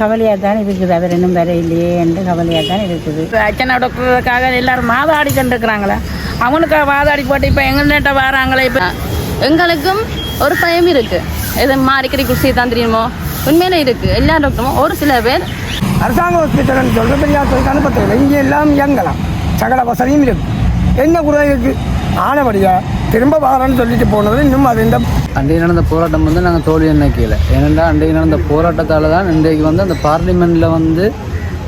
கவலையாக தான் இருக்குது. அவர் இன்னும் வர இல்லையே என்று கவலையாக தான் இருக்குது. இப்போ அச்சனா டாக்டருக்காக எல்லாரும் வாதாடி கொண்டிருக்கிறாங்களே. அவனுக்காக வாதாடி போட்டு இப்போ எங்கள்கிட்ட வராங்களே. இப்போ எங்களுக்கும் ஒரு பயம் இருக்கு. இது மாறிக்கடி குடிசை தான் தெரியுமோ? உண்மையில இருக்கு. எல்லா டாக்டரும் ஒரு சில பேர் அரசாங்க ஹாஸ்பிட்டல்னு சொல்கிற பெரியார் தொழில் அனுப்பத்தில் இங்கே எல்லாம் இயங்கலாம். சகல வசதியும் இருக்கு. என்ன குறை இருக்கு? ஆனபடியா திரும்ப வரேன்னு சொல்லிட்டு போனது இன்னும் அது இந்த அன்றைய நடந்த போராட்டம் வந்து நாங்கள் தோல்வி நினைக்கல ஏனென்றா அன்றைய நடந்த போராட்டத்தால் தான் இன்றைக்கு வந்து அந்த பார்லிமெண்ட்டில் வந்து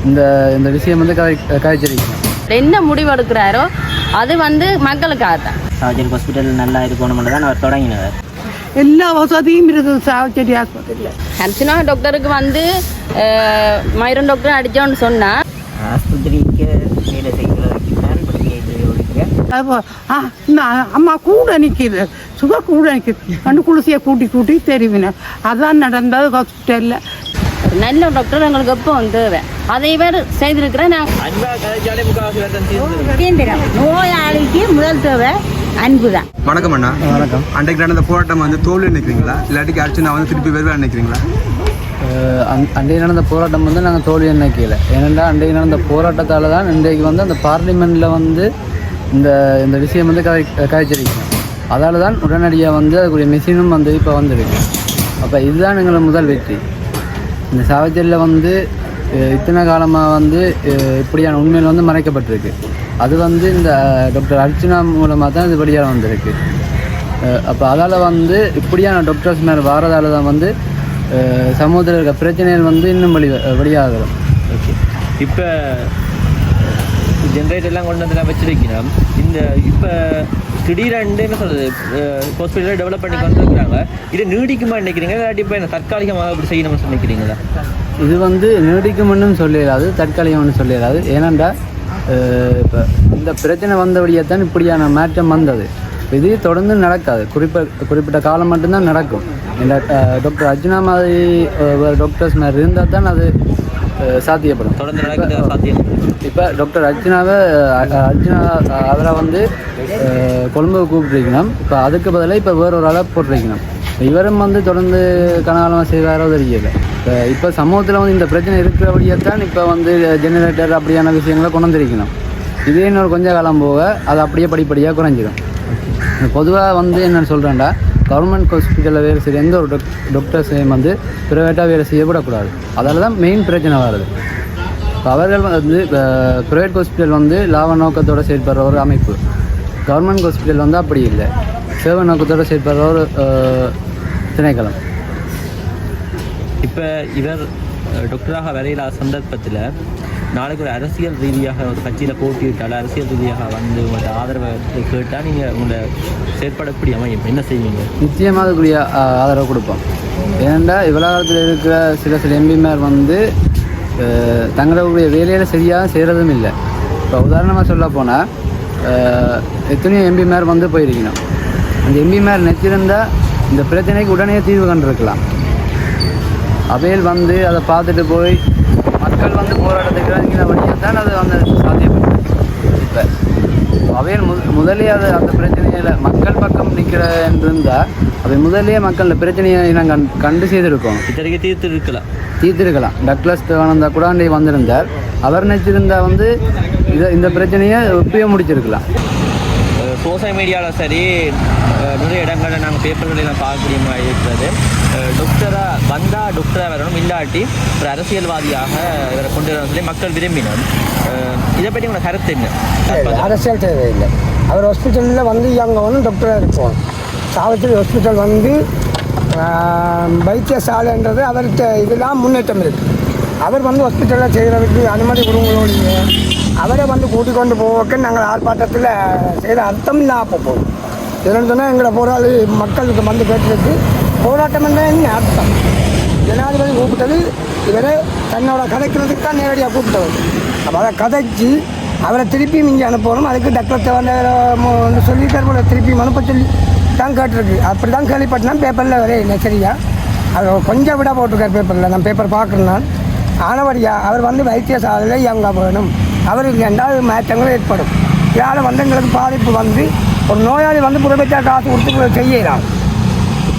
இந்த இந்த விஷயம் வந்து கதை கதைச்சிருக்கணும் என்ன முடிவு எடுக்கிறாரோ அது வந்து மக்களுக்காக தான் சாவச்சேரி ஹாஸ்பிட்டல் நல்லா இருக்கணும்னு தான் அவர் தொடங்கினவர் எல்லா வசதியும் இருக்குது சாவச்சேரி ஆஸ்பத்திரியில். அர்ச்சனா டாக்டருக்கு வந்து மயூரன் டாக்டர் அடிச்சோன்னு சொன்னா. ஆஸ்பத்திரிக்கு வேலை தான் படிக்க ஒழிக்க ஆ நான் அம்மா கூட நிற்கிது சுக கூட நிற்கிது கண்டு குளிசியை கூட்டி கூட்டி தெரிவினேன். அதான் நடந்தது ஹாஸ்பிட்டலில் நல்ல டாக்டர் எங்களுக்கு எப்போ தேவை? அதை இவர் செய்திருக்கிறேன் நான். நோயாளிக்கு முதல் தேவை அன்பு தான். வணக்கம் அண்ணா. வணக்கம். அன்றைக்கு நடந்த போராட்டம் வந்து தோல்வி நினைக்கிறீங்களா இல்லாட்டிக்கு அர்ச்சனா வந்து திருப்பி வருவேன் நினைக்கிறீங்களா அஹ் அன்- அன்றைய நடந்த போராட்டம் வந்து நாங்கள் தோல்வி நினைக்கல ஏனென்றா அன்றைய நடந்த போராட்டத்தால் தான் இன்றைக்கு வந்து அந்த பார்லிமெண்ட்டில் வந்து இந்த இந்த விஷயம் வந்து கதை கதைச்சிருக்கு அதால் தான் உடனடியாக வந்து அதுக்குரிய மிஷினும் வந்து இப்போ வந்திருக்கு. அப்போ இதுதான் எங்களை முதல் வெற்றி. இந்த சாவச்சேரியில் வந்து இத்தனை காலமாக வந்து இப்படியான உண்மையில் வந்து மறைக்கப்பட்டிருக்கு. அது வந்து இந்த டாக்டர் அர்ச்சனா மூலமாக தான் இது வெளியாக வந்திருக்கு அப்போ அதால் வந்து இப்படியான டாக்டர்ஸ் மேலே வாரதால தான் வந்து சமூகத்தில் இருக்க பிரச்சனைகள் வந்து இன்னும் வெளி வெளியாகிறோம் ஓகே இப்போ ஜென்ரேட்டர்லாம் கொண்டு வந்து நான் வச்சிருக்கிறோம் இந்த இப்போ திடீரெண்டு என்ன சொல்கிறது ஹாஸ்பிட்டலை டெவலப் பண்ணி கொண்டு இருக்கிறாங்க இதை நீடிக்குமா நினைக்கிறீங்க இல்லாட்டி இப்போ என்ன தற்காலிகமாக இப்படி செய்யணும்னு நினைக்கிறீங்களா? இது வந்து நீடிக்கும்னு சொல்லிடாது தற்காலிகம்னு சொல்லிடாது ஏனென்றால் இப்போ இந்த பிரச்சனை வந்தபடியே தான் இப்படியான மாற்றம் வந்தது. இது தொடர்ந்து நடக்காது. குறிப்பிட்ட குறிப்பிட்ட காலம் மட்டும்தான் நடக்கும். இந்த டாக்டர் அர்ஜுனா மாதிரி டாக்டர்ஸ் மாதிரி இருந்தால் தான் அது சாத்தியப்படும். தொடர்ந்து நடக்கிற சாத்தியம் இப்போ டாக்டர் அர்ச்சனாவை அர்ச்சனா அஹ், அவரை வந்து கொழும்பு கூப்பிட்டுருக்கணும். இப்போ அதுக்கு பதிலாக இப்போ வேற ஒரு ஆளை போட்டிருக்கணும். இவரும் வந்து தொடர்ந்து கனகாலமாக செய்வாரோ தெரியல. இப்போ இப்போ சமூகத்தில் வந்து இந்த பிரச்சனை இருக்கிறபடியே தான் இப்போ வந்து ஜெனரேட்டர் அப்படியான விஷயங்களை கொண்டு வந்திருக்கணும். இதே இன்னொரு கொஞ்ச காலம் போக அது அப்படியே படிப்படியாக குறைஞ்சிடும் பொதுவாக வந்து என்னென்னு சொல்கிறேன்டா கவர்மெண்ட் ஹாஸ்பிட்டலில் வேலை செய்கிற எந்த ஒரு டொக் டாக்டர்ஸையும் வந்து ப்ரைவேட்டாக வேலை செய்யப்படக்கூடாது அதால் தான் மெயின் பிரச்சனை வருது. அவர்கள் வந்து ப்ரைவேட் ஹாஸ்பிட்டல் வந்து லாப நோக்கத்தோடு செயல்படுற ஒரு அமைப்பு. கவர்மெண்ட் ஹாஸ்பிட்டல் வந்து அப்படி இல்லை. சேவை நோக்கத்தோடு செயல்படுற ஒரு திணைக்களம். இப்போ இவர் டாக்டராக வரையில சந்தர்ப்பத்தில் நாளைக்கு ஒரு அரசியல் ரீதியாக ஒரு கட்சியில் போட்டியிட்டால் அரசியல் ரீதியாக வந்து உங்களோட ஆதரவை கேட்டால் நீங்கள் உங்களை செயற்படக்கூடிய அமையும் என்ன செய்வீங்க? நிச்சயமாக அதுக்குரிய ஆதரவு கொடுப்போம். ஏனெண்டா இவ்வளோத்தில் இருக்கிற சில சில எம்பிமார் வந்து தங்களுடைய வேலையில் சரியாக செய்கிறதும் இல்லை. இப்போ உதாரணமாக சொல்ல போனால் எத்தனையோ எம்பிமார் வந்து போயிருக்கணும். அந்த எம்பிமார் நெச்சிருந்தா இந்த பிரச்சனைக்கு உடனே தீர்வு கண்டிருக்கலாம். அவையில் வந்து அதை பார்த்துட்டு போய் மக்கள் வந்து போராட்டத்துக்கு இறங்கின வழியாக தான் அது வந்து சாத்தியப்படும் இப்போ அவையில் மு முதலே அது அந்த பிரச்சனையில் மக்கள் பக்கம் நிற்கிற இருந்தால் அவை முதலே மக்கள் பிரச்சனையை நாங்கள் கண் கண்டு செய்திருக்கோம். இத்தனைக்கு தீர்த்து இருக்கலாம் தீர்த்திருக்கலாம். டக்ளஸ் தேவானந்தா கூட வந்திருந்தார். அவர் நினச்சிருந்தா வந்து இதை இந்த பிரச்சனையை எப்பயோ முடிச்சிருக்கலாம். சோசியல் மீடியாவில் சரி நிறைய இடங்களில் நாங்கள் பேப்பர்களில் பார்க்கக்கூடிய மாதிரி இருக்கிறது. டாக்டராக வந்தால் டாக்டராக வரணும் இல்லாட்டி ஒரு அரசியல்வாதியாக இவரை கொண்டு வர சொல்லி மக்கள் விரும்பினோம் அஹ், இதை பற்றி உங்களோட கருத்து என்ன? அரசியல் தேவையில்லை. அவர் ஹாஸ்பிட்டலில் வந்து இயங்கணும் டாக்டராக இருக்கணும் சாவித்திரி ஹாஸ்பிட்டல் வந்து வைத்தியசாலைன்றது அவர்கிட்ட இதெல்லாம் முன்னேற்றம் இருக்குது அவர் வந்து ஹாஸ்பிட்டலில் செய்கிறதுக்கு அனுமதி கொடுங்களோடைய அவரை வந்து கூட்டிக் கொண்டு போவக்கு நாங்கள் ஆர்ப்பாட்டத்தில் செய்கிற அர்த்தம் இல்லாமல் போகும். என்னென்னு சொன்னால் எங்களை போராளி மக்களுக்கு வந்து கேட்டதுக்கு போராட்டம் என்ற என்ன அர்த்தம்? ஜனாதிபதி கூப்பிட்டது இவரை தன்னோட கதைக்கிறதுக்கு தான் நேரடியாக கூப்பிட்டவர். அப்போ அதை கதைச்சு அவரை திருப்பியும் இங்கே அனுப்பணும். அதுக்கு டாக்டர் வந்து சொல்லிட்டார் போல திருப்பியும் அனுப்ப சொல்லி தான் கேட்டிருக்கு. அப்படி தான் கேள்விப்பட்டேன் பேப்பரில் வரே சரியா? அது கொஞ்சம் விட போட்டிருக்கார் பேப்பரில் நான் பேப்பர் பார்க்குறேன் நான். ஆனவடியா அவர் வந்து வைத்தியசாலையில் இயங்க வேணும். அவருக்கு இல்லைன்றால் மாற்றங்கள் ஏற்படும். இதனால் வந்து எங்களுக்கு பாதிப்பு வந்து ஒரு நோயாளி வந்து புதுமைச்சா காசு கொடுத்து செய்யலாம்.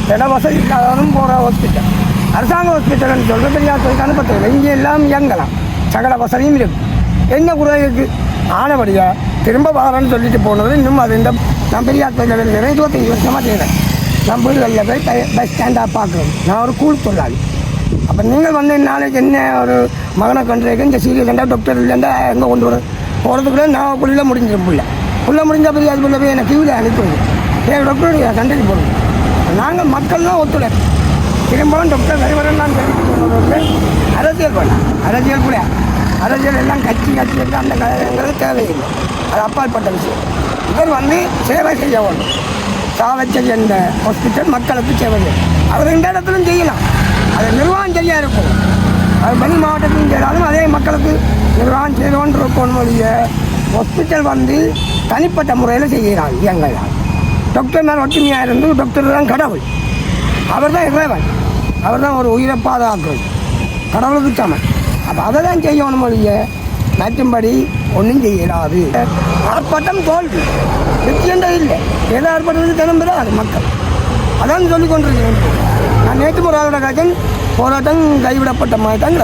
இட வசதி இல்லாதவனும் போகிற ஹாஸ்பிட்டல் அரசாங்க ஹாஸ்பிட்டல்னு சொல்கிற பெரியார் அனுப்பத்தில் இங்கே எல்லாம் இயங்கலாம். சகல வசதியும் இருக்குது என்ன குறை இருக்குது ஆனபடியாக திரும்ப வரேன்னு சொல்லிட்டு போனது இன்னும் அது இந்த நான் பெரியார் கோயிலில் இருக்கிறேன் இருபத்தஞ்சி வருஷமாக செய்கிறேன் நான் வீடுகளில் போய் பை- பஸ் ஸ்டாண்டாக பார்க்குறேன் நான் ஒரு கூழ் தொழிலாளி. அப்போ நீங்கள் வந்து நாளைக்கு என்ன ஒரு மகனை கண்டுறதுக்கு இந்த சீரியஸ் இருந்தால் டாக்டர் இல்லைண்டா எங்கே கொண்டு வர? போகிறதுக்குள்ளே நான் புள்ள முடிஞ்சிடும் புள்ள. புள்ள முடிஞ்சால் பெரிய அது புள்ள போய் எனக்கு கியூவில் அனுப்புங்க ஏன் டாக்டர் கண்டிப்பாக போடுங்க நாங்கள் மக்கள்லாம் ஒத்துழைப்பு திரும்பவும் டாக்டர் வருவரன் நான் அரசியல் பண்ண. அரசியல் கூட அரசியல் எல்லாம் கட்சி கட்சி எல்லாம் அந்த கதைங்கிறது தேவையில்லை. அது அப்பாற்பட்ட விஷயம். இவர் வந்து சேவை செய்ய வேண்டும் சாவச்சல் என்ற ஹாஸ்பிட்டல் மக்களுக்கு சேவை செய்யும். அவர் இந்த இடத்துலையும் செய்யலாம். அது நிர்வாகம் சரியாக இருக்கும். அது மணி மாவட்டத்தையும் செய்யறாலும் அதே மக்களுக்கு நிர்வாகம் செய்யணும்னு இருக்கணும் ஹாஸ்பிட்டல் வந்து தனிப்பட்ட முறையில் செய்கிறாங்க இயங்கலாம் டாக்டர் மேலே ஒற்றுமையாக இருந்து டாக்டர் தான் கடவுள். அவர் தான் இறைவன். அவர் தான் ஒரு உயிரை பாதுகாக்கிறது கடவுளுக்கு சமன் அப்போ அதை தான் செய்யணும் ஒழிய மற்றும்படி ஒன்றும் செய்யலாது ஆர்ப்பாட்டம் தோல்வி. வெற்றியன்றது இல்லை. ஏதோ ஆர்ப்பாட்டத்துக்கு கிளம்புறாரு மக்கள். அதான் சொல்லி கொண்டிருக்கிறேன். நேற்று முறையோட கட்சன் போராட்டம் கைவிடப்பட்ட மாதிரி தான்.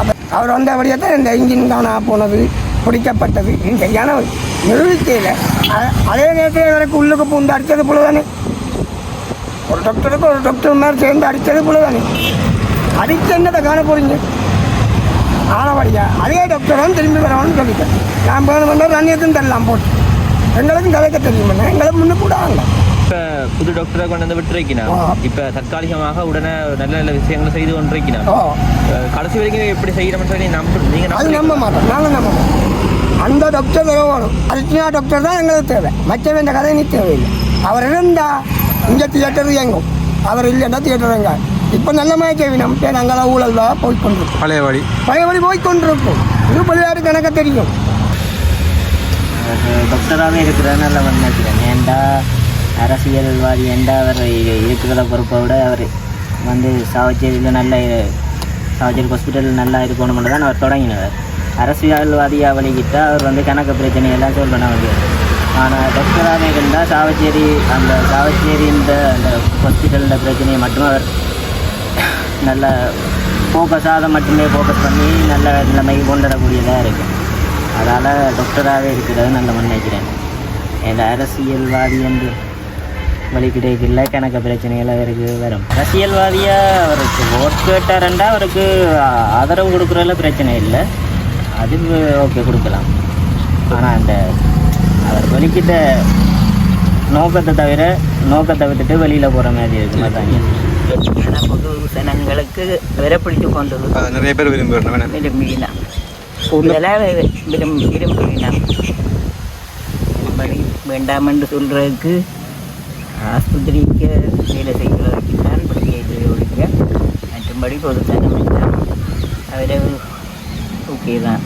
அப்ப அவர் வந்தபடியே தான் இந்த இன்ஜின் காணா போனது பிடிக்கப்பட்டது சரியான நிரூபிக்கையில் அதே நேரத்தில் இவருக்கு உள்ளுக்கு பூந்து அடித்தது போல தானே ஒரு டாக்டருக்கு ஒரு டாக்டர் மாதிரி சேர்ந்து அடித்தது போல தானே அடித்து என்னத்தை காண போறீங்க? ஆனவடியா அதே டாக்டர் தான் திரும்பி வரணும்னு சொல்லிட்டேன். நான் வேணுமென்னா ரன்னியத்தும் தரலாம் போட்டு. எங்களுக்கும் கதைக்க தெரியுமெண்ணா எங்களை முன்ன கூட ஆகலாம். இப்போ புது டாக்டரை கொண்டு வந்து விட்டுருக்கினா. இப்போ தற்காலிகமாக உடனே நல்ல நல்ல விஷயங்களை செய்து கொண்டிருக்கினா? கடைசி வரைக்கும் எப்படி செய்யணும்னு சொல்லி நம்ப நீங்கள் அது நம்ப மாட்டோம். நாங்கள் நம்ப மாட்டோம். அந்த டாக்டர் வேணும். அர்ச்சனா டாக்டர் தான் எங்களுக்கு தேவை. மற்றவன் இந்த கதை நீ தேவையில்லை. அவர் இருந்தா இங்கே தியேட்டர் இயங்கும். அவர் இல்லைன்னா தியேட்டர் எங்க இப்போ நல்ல மாதிரி தேவை நம்ம நாங்களாம் ஊழல் தான் போய் கொண்டிருக்கோம். பழையபடி பழையபடி போய் கொண்டிருக்கோம். இது பழையாருக்கு எனக்கு தெரியும். டாக்டராகவே இருக்கிறத நல்ல நினைக்கிறேன். ஏன்டா? அரசியல்வாதி ஏன்டா அவர் இருக்கிறத பொறுப்பை விட அவர் வந்து சாவச்சேரியில் நல்ல சாவச்சேரி ஹாஸ்பிட்டலில் நல்லா இருக்கணும்னு தான் அவர் தொடங்கினவர் அரசியல்வாதியாக வழிகிட்டால் அவர் வந்து கணக்கு பிரச்சனையெல்லாம் சொல்லணும் அவர் ஆனால் டாக்டராக இருந்தால் சாவச்சேரி அந்த சாவச்சேரி இந்த அந்த ஹாஸ்பிட்டலில் பிரச்சனையை மட்டும் அவர் நல்ல ஃபோக்கஸாக அதை மட்டுமே ஃபோக்கஸ் பண்ணி நல்ல நிலைமைக்கு கொண்டு வரக்கூடியதாக இருக்குது அதால் டாக்டராகவே இருக்கிறது நல்ல நினைக்கிறேன். இந்த அரசியல்வாதி என்று வழி கிடைக்கல கணக்கு பிரச்சனைகள் அவருக்கு வரும். அரசியல்வாதியாக அவருக்கு ஓட் கேட்டாரண்டா அவருக்கு ஆதரவு கொடுக்குறதுல பிரச்சனை இல்லை. அது ஓகே கொடுக்கலாம். ஆனால் அந்த அவர் வலிக்கிட்ட நோக்கத்தை தவிர நோக்கத்தை விட்டுட்டு வெளியில் போகிற மாதிரி இருக்கு மாதிரி பொது ஜனங்களுக்கு விரப்பிடித்து கொண்டது நிறைய பேர் விரும்புகிறேன் விரும்பினான் கூடுதலாக விரும்பி விரும்பினான் வேண்டாம் என்று சொல்கிறதுக்கு ஆஸ்பத்திரிக்கு வேலை செய்கிறதுக்கு தான் படிக்க ஒழிக்க மற்றும்படி பொதுத்தனம் அவரை ஓகே தான்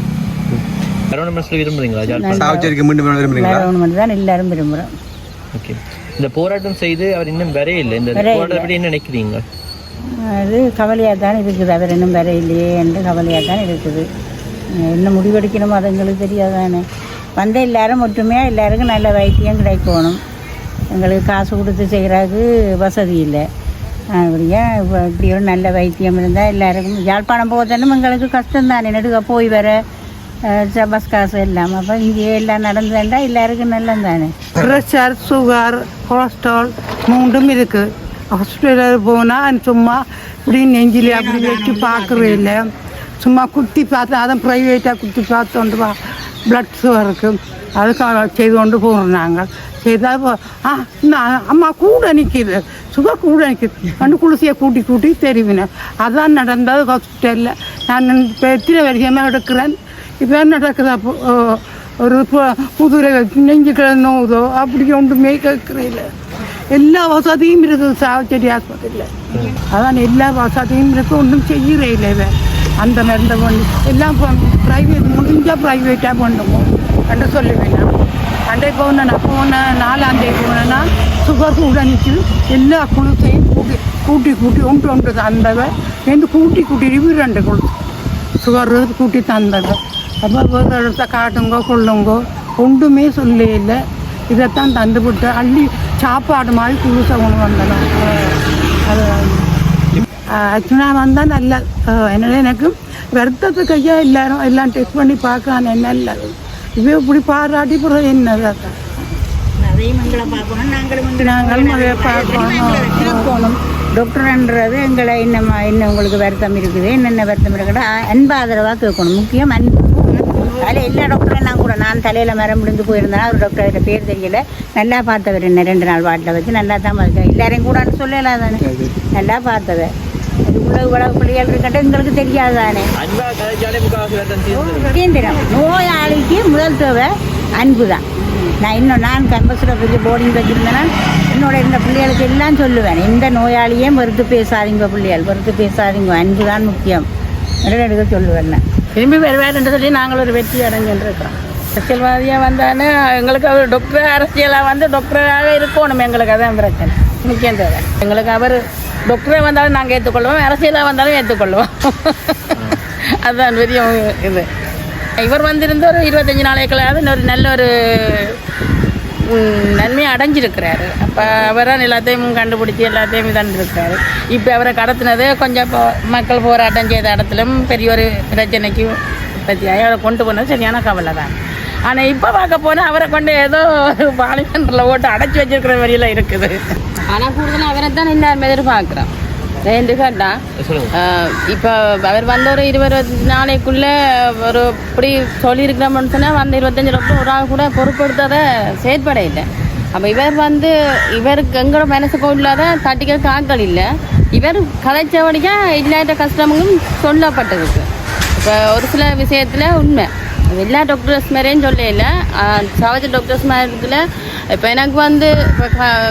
எல்லாரும் விரும்புகிறோம் ஓகே இந்த போராட்டம் செய்து அவர் இன்னும் வரையில்லை இந்த. போராட்டத்தை பற்றி என்ன நினைக்கிறீங்க அது கவலையாக தான் இருக்குது அவர் இன்னும் வர இல்லையே என்று கவலையாக தான் இருக்குது என்ன முடிவெடுக்கணுமோ அது எங்களுக்கு தெரியாதானே வந்த எல்லாரும் ஒற்றுமையாக எல்லாருக்கும் நல்ல வைத்தியம் கிடைக்கணும் எங்களுக்கு காசு கொடுத்து செய்கிறதுக்கு வசதி இல்லை. அப்படியா இப்போ இப்படி ஒரு நல்ல வைத்தியம் இருந்தால் எல்லாருக்கும் யாழ்ப்பாணம் போகிறதும் எங்களுக்கு கஷ்டம் தானே நெடுக போய் வர பஸ் காசு எல்லாம். அப்போ இங்கேயே எல்லாம் நடந்ததுண்டா எல்லாருக்கும் நல்லது தானே ப்ரெஷர் சுகர் கொலஸ்ட்ரால் மூன்றும் இருக்குது ஹாஸ்பிட்டலில் போனால் சும்மா இப்படி நெஞ்சில் அப்படி வச்சு பார்க்கவே இல்லை. சும்மா குத்தி பார்த்து அதான் ப்ரைவேட்டாக குத்தி பார்த்து கொண்டு வா ப்ளட் சுகருக்கு அதுக்காக செய்து கொண்டு போகிறோம் நாங்கள். ஏதாவது ஆ நான் அம்மா கூட நிற்கிது சுகர் கூட நிற்கிது கண்டு குளிசையை கூட்டி கூட்டி தெரிவினேன் அதான் நடந்தது ஹாஸ்பிட்டலில் நான் இப்போ எத்தனை வருஷமாக எடுக்கிறேன் இப்போ நடக்குது அப்போ ஒரு புதுரை நெஞ்சு கிழந்தோதோ அப்படி ஒன்றுமே கேட்குறதில்ல எல்லா வசதியும் இருக்குது சாவச்சேரி ஆஸ்பத்திரியில் அதான் எல்லா வசதியும் இருக்கு ஒன்றும் செய்யறே இல்லை இவன் அந்த மருந்த பண்ணி எல்லாம் ப்ரைவேட் முடிஞ்சால் ப்ரைவேட்டாக பண்ணுமோ என்று சொல்லுவேன் அண்டை போனேன் நான் போனேன் நாலாம் தேதி போனேன்னா சுகர் கூட நிற்குது எல்லா குழுத்தையும் கூட்டி கூட்டி கூட்டி ஒன்று ஒன்று தந்தவன் எந்த கூட்டி கூட்டி ரிவ்யூ ரெண்டு குழு சுகர் கூட்டி தந்தது அப்போ வேறு காட்டுங்கோ கொள்ளுங்கோ ஒன்றுமே சொல்ல இல்லை இதைத்தான் தந்து விட்டு அள்ளி சாப்பாடு மாதிரி குளிச கொண்டு வந்தேன் அது அர்ச்சனா வந்தால் நல்ல அதனால் எனக்கு வருத்தத்துக்கு ஐயா எல்லாரும் எல்லாம் டெஸ்ட் பண்ணி பார்க்கலாம் நல்லது இவ இப்படி பாராட்டி எங்களை பார்க்கணும் நாங்களும் பார்க்கணும். கேட்கணும் டாக்டர்ன்றது எங்களை என்ன என்ன உங்களுக்கு வருத்தம் இருக்குது. என்னென்ன வருத்தம் இருக்குன்னா அன்பு ஆதரவாக கேட்கணும். முக்கியம் அன்பு. அதில் எல்லா டாக்டரும் நான் கூட நான் தலையில் மரம் முடிந்து போயிருந்தேன் ஒரு டாக்டர் பேர் தெரியல. நல்லா பார்த்தவர் என்ன ரெண்டு நாள் வாட்டில் வச்சு நல்லா தான் பார்த்தேன் எல்லாரையும் கூட சொல்லலாம் தானே நல்லா பார்த்தவர். அதுக்குள்ள இவ்வளவு பிள்ளைகள் இருக்கட்டும் எங்களுக்கு தெரியாது தானே கேந்திரம் நோயாளிக்கு முதல் தேவை அன்பு தான் நான் இன்னும் நான் கம்பஸில் வச்சு போர்டிங் வச்சுருந்தேன்னா என்னோட இந்த பிள்ளைகளுக்கு எல்லாம் சொல்லுவேன் எந்த நோயாளியும் வெறுத்து பேசாதீங்க பிள்ளைகள் வெறுத்து பேசாதீங்க அன்பு தான் முக்கியம் எடுக்க சொல்லுவேன் நான் திரும்பி வருவாருன்னு சொல்லி நாங்கள் ஒரு வெற்றி அடைஞ்சுருக்கிறோம் அரசியல்வாதியாக வந்தானே எங்களுக்கு அவர் டாக்டர் அரசியலாக வந்து டாக்டராக இருக்கணும் எங்களுக்கு அதான் பிரச்சனை முக்கியம் தேவை எங்களுக்கு அவர் டாக்டரே வந்தாலும் நாங்கள் ஏற்றுக்கொள்வோம் அரசியலாக வந்தாலும் ஏற்றுக்கொள்வோம் அதுதான் பெரிய இது. இவர் வந்திருந்து ஒரு இருபத்தஞ்சி நாளைக்குள்ளாவது ஒரு நல்ல ஒரு நன்மையை அடைஞ்சிருக்கிறாரு. அப்போ அவரான் எல்லாத்தையும் கண்டுபிடிச்சி எல்லாத்தையும் இதாண்டிருக்கிறாரு. இப்போ அவரை கடத்தினது கொஞ்சம் இப்போ மக்கள் போராட்டம் செய்த இடத்துலையும் பெரிய ஒரு பிரச்சனைக்கு பற்றியாக அவரை கொண்டு போனது சரியான கவலை தான். ஆனால் இப்போ பார்க்க போனால் அவரை கொண்டு ஏதோ ஒரு பார்லிமெண்ட்டில் ஓட்டு அடைச்சி வச்சிருக்கிற மாதிரியெல்லாம் இருக்குது. ஆனால் கூடுதலாக அவரை தான் எல்லாருமே எதிர்பார்க்குறோம் ரெண்டு கேட்டா இப்போ அவர் வந்த ஒரு இருபது நாளைக்குள்ள ஒரு இப்படி சொல்லியிருக்கிறோம்னு சொன்னால் வந்த இருபத்தஞ்சு லட்சம் ஒரு ஆள் கூட பொறுப்படுத்தாத செயற்பட இல்லை அப்போ இவர் வந்து இவருக்கு எங்களோட மனசுக்கு இல்லாத தட்டிக்கிறதுக்கு ஆட்கள் இல்லை இவர் கலைச்சபடியாக இல்லாத கஷ்டமும் சொல்லப்பட்டிருக்கு இப்போ ஒரு சில விஷயத்தில் உண்மை எல்லா டாக்டர்ஸ் மாதிரியும் சொல்லல. சவஜ டாக்டர்ஸ் மாதிரி இப்போ எனக்கு வந்து இப்போ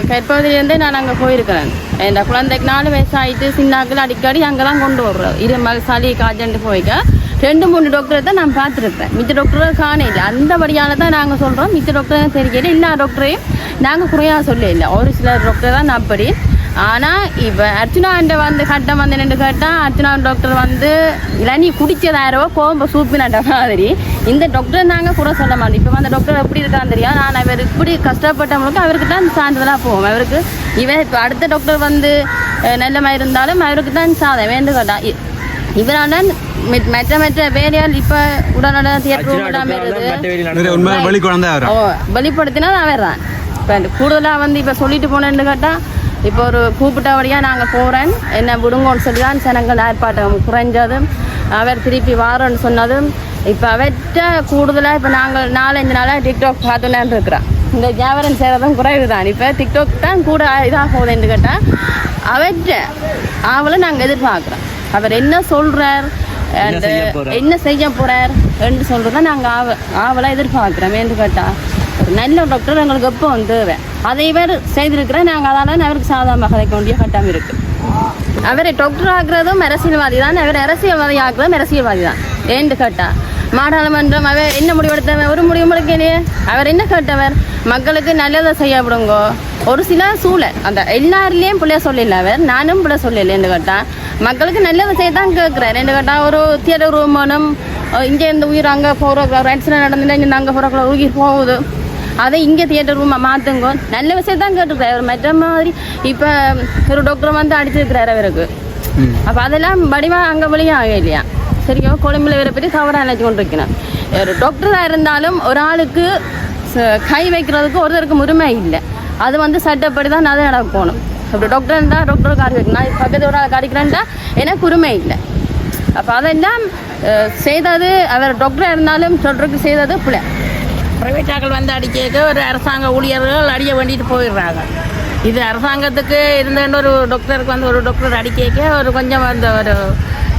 கற்பகுதியிலேருந்தே நான் அங்கே போயிருக்கிறேன். என் குழந்தைக்கு நாலு வயசாகிட்டு சின்னாக்கள் அடிக்கடி அங்கே தான் கொண்டு இது இருமல் சளி காய்ச்சல்ட்டு போய்க்க. ரெண்டு மூணு டாக்டரை தான் நான் பார்த்துருப்பேன். மித்த டாக்டரை இல்லை அந்தபடியால் தான் நாங்கள் சொல்கிறோம் மித்த டாக்டரை தெரியல. எல்லா டாக்டரையும் நாங்கள் குறையாக சொல்ல இல்லை ஒரு சில டாக்டர் தான் அப்படி ஆனால் இப்போ அர்ச்சனாண்ட வந்து கட்டம் வந்து நின்று கேட்டால் அர்ச்சனா டாக்டர் வந்து இளநீ குடிச்சதாரோ கோம்பு சூப்பினாண்ட மாதிரி. இந்த டாக்டர் நாங்கள் குறை சொல்ல மாட்டோம் இப்போ அந்த டாக்டர் எப்படி இருக்கான்னு தெரியும். நான் இவர் இப்படி கஷ்டப்பட்டவங்களுக்கு அவருக்கு தான் சான்றிதழாக போவோம். அவருக்கு இவன் இப்போ அடுத்த டாக்டர் வந்து நல்ல மாதிரி இருந்தாலும் அவருக்கு தான் சாதம் வேண்டு கேட்டா. இவரால் மற்ற மற்ற வேலையால் இப்போ உடனுடன் தியேட்டர் வெளிப்படுத்தினா அவன் தான் இப்போ கூடுதலாக வந்து இப்போ சொல்லிட்டு போனேன்னு கேட்டால் இப்போ ஒரு கூப்பிட்டபடியாக நாங்கள் போகிறேன் என்ன விடுங்கன்னு சொல்லி தான் ஜனங்கள் ஆர்ப்பாட்டம் குறைஞ்சதும் அவர் திருப்பி வாரோன்னு சொன்னதும் இப்போ அவற்ற கூடுதலாக இப்போ நாங்கள் நாலஞ்சு நாளாக டிக்டாக் பார்த்துன்னு இருக்கிறோம். இந்த வியாபாரம் செய்கிறதும் குறைவு தான் இப்போ டிக்டாக் தான் கூட இதாக போகுதுன்னு கேட்டால் அவற்ற அவளை நாங்கள் எதிர்பார்க்குறோம். அவர் என்ன சொல்கிறார் என்ன செய்ய போறார்? என்ன செய்ய போறார் என்று சொல்றத நாங்கள் ஆவ ஆவலாக எதிர்பார்க்குறோம். என்று கேட்டா ஒரு நல்ல டாக்டர் எங்களுக்கு எப்போ தேவை. அதை இவர் செய்திருக்கிறேன் நாங்கள் அதால் அவருக்கு சாதாரண கதைக்க வேண்டிய கட்டம் இருக்கு. அவரை டாக்டர் ஆகிறதும் அரசியல்வாதி தான் அவர் அரசியல்வாதி ஆகிறதும் அரசியல்வாதி தான். ஏன்னு கேட்டா நாடாளுமன்றம் அவர் என்ன முடிவெடுத்தவர் ஒரு முடிவு முடிக்கலையே அவர் என்ன கேட்டவர்? மக்களுக்கு நல்லதை செய்யப்படுங்கோ ஒரு சில சூழல் அந்த எல்லாருலேயும் பிள்ளைய சொல்லல அவர் நானும் பிள்ளை சொல்லலைன்னு கேட்டா மக்களுக்கு நல்லதை செய்ய தான் கேட்குறேன் ரெண்டு கேட்டா ஒரு தியேட்டர் ரூம் வேணும் இங்கே இந்த உயிர் அங்கே போகிற ஒரு ஆக்சிடென்ட் நடந்துட்டு இங்கே அங்கே போகிற உயிர் போகுது. அதை இங்கே தியேட்டர் ரூமை மாற்றுங்க நல்ல விஷயம் தான் கேட்டிருக்காரு அவர் மற்ற மாதிரி இப்போ ஒரு டாக்டர் வந்து அடிச்சிருக்கிறாரு அவருக்கு. அப்போ அதெல்லாம் வடிவாக அங்கே வெளியாக இல்லையா? சரியோ கொழும்புல வேற பற்றி தவறாக நினைச்சு கொண்டு இருக்கணும் ஒரு டாக்டராக இருந்தாலும் ஒரு ஆளுக்கு கை வைக்கிறதுக்கு ஒருத்தருக்கு உரிமை இல்லை. அது வந்து சட்டப்படி தான் அதை நடக்கணும். அப்படி டாக்டர் இருந்தால் டாக்டருக்கு காடி வைக்கணும். நான் பக்கத்து ஒரு ஆள் காடிக்கிறேன்டா எனக்கு உரிமை இல்லை. அப்போ அதெல்லாம் செய்தது அவர் டாக்டராக இருந்தாலும் டாக்டருக்கு செய்தது பிள்ளை பிரைவேட்டாக்கள் வந்து அடிக்க ஒரு அரசாங்க ஊழியர்கள் அடிய வேண்டிட்டு போயிடுறாங்க. இது அரசாங்கத்துக்கு இருந்தேன்னு ஒரு டாக்டருக்கு வந்து ஒரு டாக்டர் அடிக்க ஒரு கொஞ்சம் அந்த ஒரு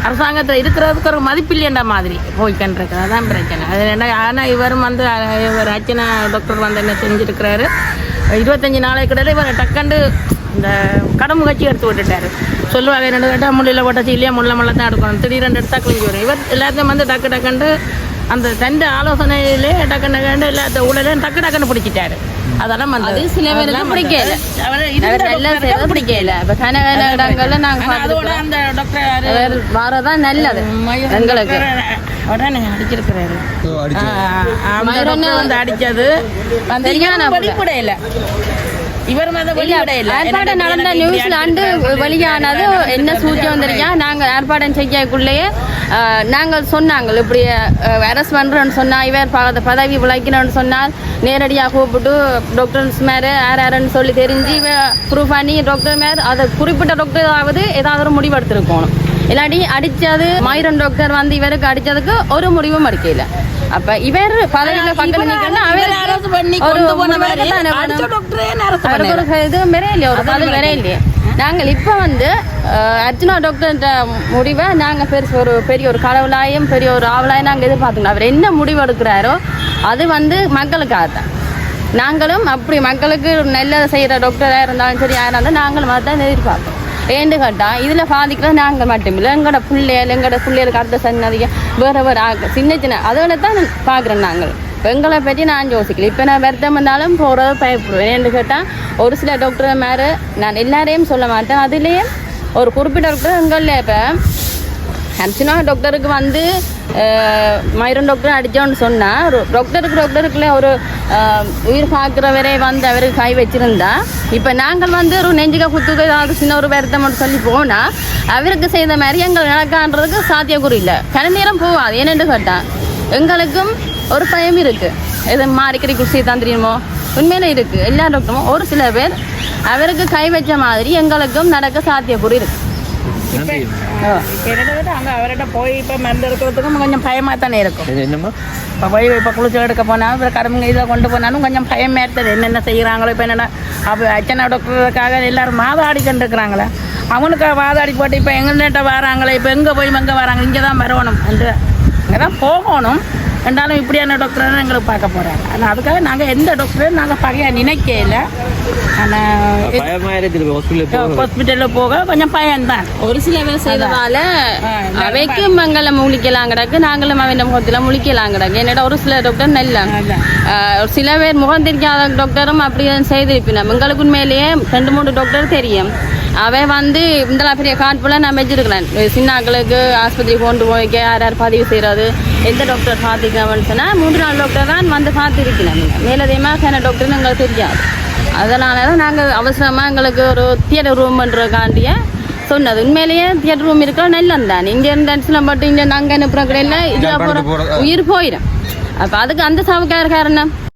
அரசாங்கத்தில் இருக்கிறதுக்கு ஒரு மதிப்பில்லைன்ற மாதிரி போய்க்கின்றது அதான் பிரச்சனை. அது என்ன ஆனால் இவரும் வந்து இவர் அச்சனை டாக்டர் வந்து என்ன செஞ்சுருக்கிறாரு? இருபத்தஞ்சி நாளைக்கு இடையில இவர் டக்கண்டு இந்த கடம்பு கட்சி எடுத்து விட்டுட்டாரு. சொல்லுவாங்க ரெண்டு கேட்டால் முள்ளில் போட்டாச்சு இல்லையா முள்ள முள்ள தான் எடுக்கணும். திடீரெண்டு எடுத்தால் கிழிஞ்சு வரும். இவர் எல்லாத்தையும் வந்து டக்கு டக்குண்டு அந்த தண்டு ஆலோசனையிலே டக்கு டக்குண்டு எல்லாத்த ஊழலையும் டக்கு டக்குன்னு பிடிச்சிட்டாரு. அதெல்லாம் வந்து அது சில பேருக்கு பிடிக்கல. நல்லா பிடிக்கல. இப்போ கன இடங்கள்ல நாங்கள் அதோட அந்த டாக்டர் வரதான் நல்லது. எங்களுக்கு. நீங்க அடிச்சிருக்கிறாரு. அந்த அடிச்சது. புள்ள. வெளிப்படையில இவர் ஏற்பாடு நடந்த நியூசிலாந்து வெளியானது என்ன சூச்சம் தெரியா நாங்கள் ஏற்பாடு செய்யக்குள்ளேயே நாங்கள் சொன்னாங்க இப்படி அரெஸ்ட் பண்ணுறோன்னு சொன்னால் இவர் பதவி விளைக்கணும்னு சொன்னால் நேரடியாக கூப்பிட்டு டாக்டர்ஸ் மேரு யார் யாருன்னு சொல்லி தெரிஞ்சு ப்ரூவ் பண்ணி டாக்டர் மேர் அதை குறிப்பிட்ட டாக்டராவது ஏதாவது ஒரு முடிவு எடுத்திருக்கணும். இல்லாட்டி அடிச்சது மாயிரம் டாக்டர் வந்து இவருக்கு அடிச்சதுக்கு ஒரு முடிவும் எடுக்கல. அப்ப இவர் பதவியில பக்கத்துல நிக்கணும் அவர் அரசு பண்ணி கொண்டு போன மாதிரி. டாக்டரே அரசு இது இல்லையா ஒரு வரே இல்லையே. நாங்கள் இப்போ வந்து அர்ஜுனா டாக்டர்ன்ற முடிவை நாங்கள் பெருசு ஒரு பெரிய ஒரு கடவுளாயும் பெரிய ஒரு ஆவலாயும் நாங்கள் எதிர்பார்த்துக்கணும் அவர் என்ன முடிவு எடுக்கிறாரோ அது வந்து மக்களுக்காக தான். நாங்களும் அப்படி மக்களுக்கு நல்லதை செய்கிற டாக்டராக இருந்தாலும் சரி யாராக இருந்தாலும் நாங்களும் அதை தான் எதிர்பார்ப்போம். ஏண்டு கேட்டால் இதில் பாதிக்கிறது நாங்கள் மட்டுமில்லை. எங்களோட பிள்ளைகள் எங்களோட பிள்ளைகளுக்கு அடுத்த சன்னதிக வேறு வேறு ஆக சின்ன சின்ன. அதோட தான் பார்க்குறோம் நாங்கள். பெண்களை எங்களை பற்றி நான் யோசிக்கல. இப்போ நான் வருத்தம் வந்தாலும் போகிறது பயப்படுவேன். ஏன்னு கேட்டால் ஒரு சில டாக்டர் மேலே நான் எல்லாரையும் சொல்ல மாட்டேன். அதுலேயே ஒரு குறிப்பிட்ட டாக்டர் எங்களில் இப்போ அர்ச்சனா டாக்டருக்கு வந்து அஹ், டாக்டர் அடித்தோன்னு சொன்னால் டாக்டருக்கு டாக்டருக்குள்ள ஒரு உயிர் உயிர் பார்க்குறவரே வந்து அவருக்கு கை வச்சிருந்தா இப்போ நாங்கள் வந்து ஒரு நெஞ்சுக்க குத்துது ஏதாவது சின்ன ஒரு வருத்தம்னு சொல்லி போனால் அவருக்கு செய்த மாதிரி எங்கள் நடக்கான்றதுக்கு சாத்தியக்குறி இல்லை கன நேரம் போகாது ஏனென்று கேட்டால் எங்களுக்கும் ஒரு பயம் இருக்குது எது மாறிக்கடி குடிசை தான் உண்மையில இருக்குது எல்லா டாக்டரும் ஒரு சில பேர் அவருக்கு கை வச்ச மாதிரி எங்களுக்கும் நடக்க சாத்தியக்குறி இருக்குது அங்கே அவர்கிட்ட போய் இப்போ மருந்து எடுக்கிறதுக்கும் கொஞ்சம் பயமாக தானே இருக்கும். என்னம்மா? இப்போ போய் இப்போ குளிச்சு எடுக்க போனால் இப்போ கரும்பு இதை கொண்டு போனாலும் கொஞ்சம் பயமே இருக்குது என்னென்ன செய்கிறாங்களோ இப்போ என்னென்ன அப்போ அச்சனை டாக்டருக்காக எல்லாரும் மாதாடி கொண்டு இருக்கிறாங்களே அவனுக்கு வாதாடி போட்டு இப்போ எங்கள்கிட்ட வராங்களே இப்போ எங்கே போய் எங்கே வராங்க இங்கே தான் வரணும் என்று இங்கே தான் போகணும். ரெண்டாலும் இப்படியான டாக்டர் எங்களுக்கு பார்க்க போகிறாங்க ஆனால் அதுக்காக நாங்கள் எந்த டாக்டரையும் நாங்கள் பகையாக நினைக்கல ஆனால் ஹாஸ்பிட்டலில் போக. கொஞ்சம் பயம்தான். ஒரு சில பேர் செய்ததால அவைக்கும் மங்கள முழிக்கலாம் கிடக்கு நாங்களும் அவன் முகத்தில் முழிக்கலாம் கிடக்கு என்னடா ஒரு சில டாக்டர் நல்ல ஒரு சில பேர் முகம் தெரியாத டாக்டரும் அப்படி செய்திருப்பினோம் எங்களுக்கு உண்மையிலேயே ரெண்டு மூணு டாக்டர் தெரியும். அவன் வந்து இந்த பெரிய காட்புல நான் வச்சிருக்கிறேன் சின்ன ஆட்களுக்கு ஆஸ்பத்திரி கொண்டு போய்க்க யார் யார் பதிவு செய்கிறது எந்த டாக்டர் பார்த்துக்கலாம்னு சொன்னால் மூன்று நாலு டாக்டர் தான் வந்து பார்த்துருக்கிறேன் மேலதிகமாக டாக்டர்னு எங்களுக்கு தெரியாது. அதனால தான் நாங்கள் அவசரமாக எங்களுக்கு ஒரு தியேட்டர் ரூம்ன்றக்காண்டிய சொன்னது. உண்மையிலேயே தியேட்டர் ரூம் இருக்கிற நல்லம் தான். இங்கே இருந்து அடிச்சுலாம் போட்டு இங்கே நாங்கள் அனுப்புகிற கடையில் இது அப்புறம் உயிர் போயிடும் அப்போ அதுக்கு அந்த சாவுக்கார காரணம்?